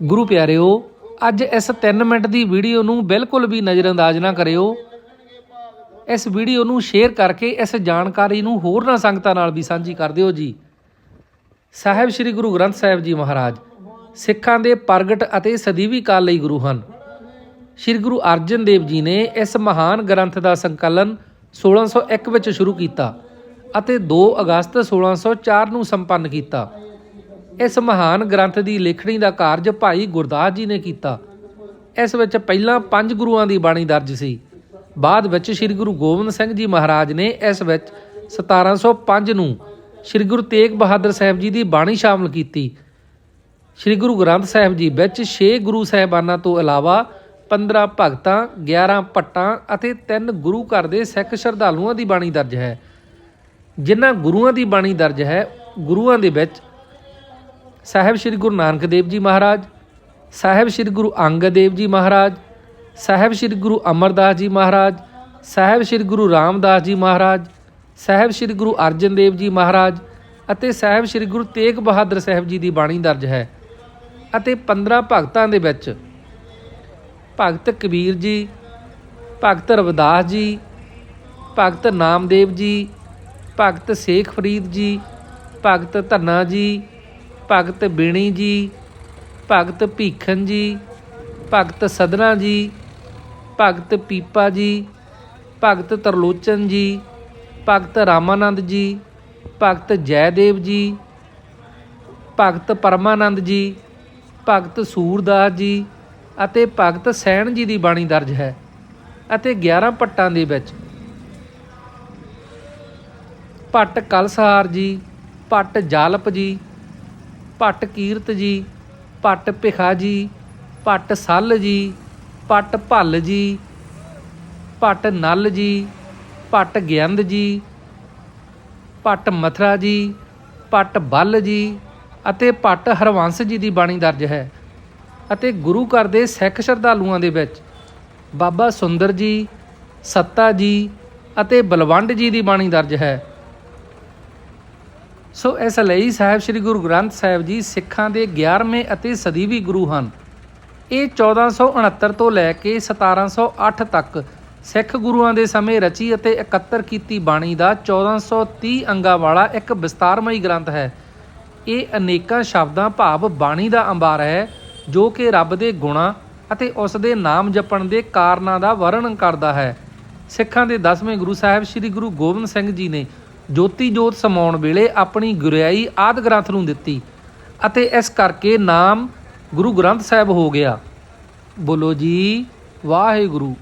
ਗੁਰੂ ਪਿਆਰਿਓ, ਅੱਜ ਇਸ 3 ਮਿੰਟ ਦੀ ਵੀਡੀਓ ਨੂੰ ਬਿਲਕੁਲ ਵੀ ਨਜ਼ਰਅੰਦਾਜ਼ ਨਾ ਕਰਿਓ। ਇਸ ਵੀਡੀਓ ਨੂੰ ਸ਼ੇਅਰ ਕਰਕੇ ਇਸ ਜਾਣਕਾਰੀ ਨੂੰ ਹੋਰਨਾਂ ਸੰਗਤਾਂ ਨਾਲ ਵੀ ਸਾਂਝੀ ਕਰ ਦਿਓ ਜੀ। ਸਾਹਿਬ ਸ੍ਰੀ ਗੁਰੂ ਗ੍ਰੰਥ ਸਾਹਿਬ ਜੀ ਮਹਾਰਾਜ, ਸਿੱਖਾਂ ਦੇ ਪ੍ਰਗਟ ਅਤੇ ਸਦੀਵੀ ਕਾਲ ਲਈ ਗੁਰੂ ਹਨ। ਸ੍ਰੀ ਗੁਰੂ ਅਰਜਨ ਦੇਵ ਜੀ ਨੇ ਇਸ ਮਹਾਨ ਗ੍ਰੰਥ ਦਾ ਸੰਕਲਨ 1601 ਵਿੱਚ ਸ਼ੁਰੂ ਕੀਤਾ ਅਤੇ 2 ਅਗਸਤ 1604 ਨੂੰ ਸੰਪੰਨ ਕੀਤਾ। ਇਸ ਮਹਾਨ ਗ੍ਰੰਥ ਦੀ ਲਿਖਣੀ ਦਾ ਕਾਰਜ ਭਾਈ ਗੁਰਦਾਸ ਜੀ ਨੇ ਕੀਤਾ। ਇਸ ਵਿੱਚ ਪਹਿਲਾਂ ਪੰਜ ਗੁਰੂਆਂ ਦੀ ਬਾਣੀ ਦਰਜ ਸੀ। ਬਾਅਦ ਵਿੱਚ ਸ੍ਰੀ ਗੁਰੂ ਗੋਬਿੰਦ ਸਿੰਘ ਜੀ ਮਹਾਰਾਜ ਨੇ ਇਸ ਵਿੱਚ 1705 ਨੂੰ ਸ੍ਰੀ ਗੁਰੂ ਤੇਗ ਬਹਾਦਰ ਸਾਹਿਬ ਜੀ ਦੀ ਬਾਣੀ ਸ਼ਾਮਲ ਕੀਤੀ। ਸ੍ਰੀ ਗੁਰੂ ਗ੍ਰੰਥ ਸਾਹਿਬ ਜੀ ਵਿੱਚ 6 ਗੁਰੂ ਸਾਹਿਬਾਨਾਂ ਤੋਂ ਇਲਾਵਾ 15 ਭਗਤਾਂ 11 ਭੱਟਾਂ ਅਤੇ 3 ਗੁਰੂ ਘਰ ਦੇ ਸਿੱਖ ਸ਼ਰਧਾਲੂਆਂ ਦੀ ਬਾਣੀ ਦਰਜ ਹੈ। ਜਿਨ੍ਹਾਂ ਗੁਰੂਆਂ ਦੀ ਬਾਣੀ ਦਰਜ ਹੈ, ਗੁਰੂਆਂ ਦੇ ਵਿੱਚ ਸਾਹਿਬ ਸ੍ਰੀ ਗੁਰੂ ਨਾਨਕ ਦੇਵ ਜੀ ਮਹਾਰਾਜ, ਸਾਹਿਬ ਸ੍ਰੀ ਗੁਰੂ ਅੰਗਦ ਦੇਵ ਜੀ ਮਹਾਰਾਜ, ਸਾਹਿਬ ਸ੍ਰੀ ਗੁਰੂ ਅਮਰਦਾਸ ਜੀ ਮਹਾਰਾਜ, ਸਾਹਿਬ ਸ੍ਰੀ ਗੁਰੂ ਰਾਮਦਾਸ ਜੀ ਮਹਾਰਾਜ, ਸਾਹਿਬ ਸ੍ਰੀ ਗੁਰੂ ਅਰਜਨ ਦੇਵ ਜੀ ਮਹਾਰਾਜ ਅਤੇ ਸਾਹਿਬ ਸ੍ਰੀ ਗੁਰੂ ਤੇਗ ਬਹਾਦਰ ਸਾਹਿਬ ਜੀ ਦੀ ਬਾਣੀ ਦਰਜ ਹੈ ਅਤੇ 15 ਭਗਤਾਂ ਦੇ ਵਿੱਚ ਭਗਤ ਕਬੀਰ ਜੀ, ਭਗਤ ਰਵਿਦਾਸ ਜੀ, ਭਗਤ ਨਾਮਦੇਵ ਜੀ, ਭਗਤ ਸੇਖ ਫਰੀਦ ਜੀ, ਭਗਤ ਧੰਨਾ ਜੀ ਭਗਤ ਬੀਣੀ ਜੀ, ਭਗਤ ਭੀਖਨ ਜੀ, ਭਗਤ ਸਦਨਾ ਜੀ, ਭਗਤ ਪੀਪਾ ਜੀ, ਭਗਤ ਤਰਲੋਚਨ ਜੀ, ਭਗਤ ਰਾਮਾਨੰਦ ਜੀ, ਭਗਤ ਜੈਦੇਵ ਜੀ, ਭਗਤ ਪਰਮਾਨੰਦ ਜੀ, ਭਗਤ ਸੂਰਦਾਸ ਜੀ ਅਤੇ ਭਗਤ ਸੈਣ ਜੀ ਦੀ ਬਾਣੀ ਦਰਜ ਹੈ ਅਤੇ 11 ਪੱਟਾਂ ਦੇ ਵਿੱਚ। ਭੱਟ ਕਲਸਹਾਰ ਜੀ ਭੱਟ ਜਾਲਪ ਜੀ ਭੱਟ ਕੀਰਤ ਜੀ, ਭੱਟ ਭਿਖਾ ਜੀ, ਭੱਟ ਸੱਲ ਜੀ, ਭੱਟ ਭੱਲ ਜੀ, ਭੱਟ ਨਲ ਜੀ, ਭੱਟ ਗਿਆੰਦ ਜੀ, ਭੱਟ ਮਥਰਾ ਜੀ, ਭੱਟ ਬੱਲ ਜੀ ਅਤੇ ਭੱਟ ਹਰਵੰਸ ਜੀ ਦੀ ਬਾਣੀ ਦਰਜ ਹੈ ਅਤੇ ਗੁਰੂ ਘਰ ਦੇ ਸਿੱਖ ਸ਼ਰਧਾਲੂਆਂ ਦੇ ਵਿੱਚ ਬਾਬਾ ਸੁੰਦਰ ਜੀ, ਸੱਤਾ ਜੀ ਅਤੇ ਬਲਵੰਡ ਜੀ ਦੀ ਬਾਣੀ ਦਰਜ ਹੈ। ਸੋ ਇਸ ਲਈ ਸਾਹਿਬ ਸ੍ਰੀ ਗੁਰੂ ਗ੍ਰੰਥ ਸਾਹਿਬ ਜੀ ਸਿੱਖਾਂ ਦੇ 11ਵੇਂ ਅਤੇ ਸਦੀਵੀ ਗੁਰੂ ਹਨ। ਇਹ 1469 ਤੋਂ ਲੈ ਕੇ 1708 ਤੱਕ ਸਿੱਖ ਗੁਰੂਆਂ ਦੇ ਸਮੇਂ ਰਚੀ ਅਤੇ ਇਕੱਤਰ ਕੀਤੀ ਬਾਣੀ ਦਾ 1430 ਅੰਗਾਂ ਵਾਲਾ ਇੱਕ ਵਿਸਤਾਰਮਈ ਗ੍ਰੰਥ ਹੈ। ਇਹ ਅਨੇਕਾਂ ਸ਼ਬਦਾਂ ਭਾਵ ਬਾਣੀ ਦਾ ਅੰਬਾਰ ਹੈ, ਜੋ ਕਿ ਰੱਬ ਦੇ ਗੁਣਾਂ ਅਤੇ ਉਸ ਦੇ ਨਾਮ ਜਪਣ ਦੇ ਕਾਰਨਾਂ ਦਾ ਵਰਣਨ ਕਰਦਾ ਹੈ। ਸਿੱਖਾਂ ਦੇ 10ਵੇਂ ਗੁਰੂ ਸਾਹਿਬ ਸ੍ਰੀ ਗੁਰੂ ਗੋਬਿੰਦ ਸਿੰਘ ਜੀ ਨੇ ਜੋਤੀ ਜੋਤ ਸਮਾਉਣ ਵੇਲੇ ਆਪਣੀ ਗੁਰਿਆਈ ਆਦ ਗ੍ਰੰਥ ਨੂੰ ਦਿੱਤੀ ਅਤੇ ਇਸ ਕਰਕੇ ਨਾਮ ਗੁਰੂ ਗ੍ਰੰਥ ਸਾਹਿਬ ਹੋ ਗਿਆ। ਬੋਲੋ ਜੀ, ਵਾਹਿਗੁਰੂ।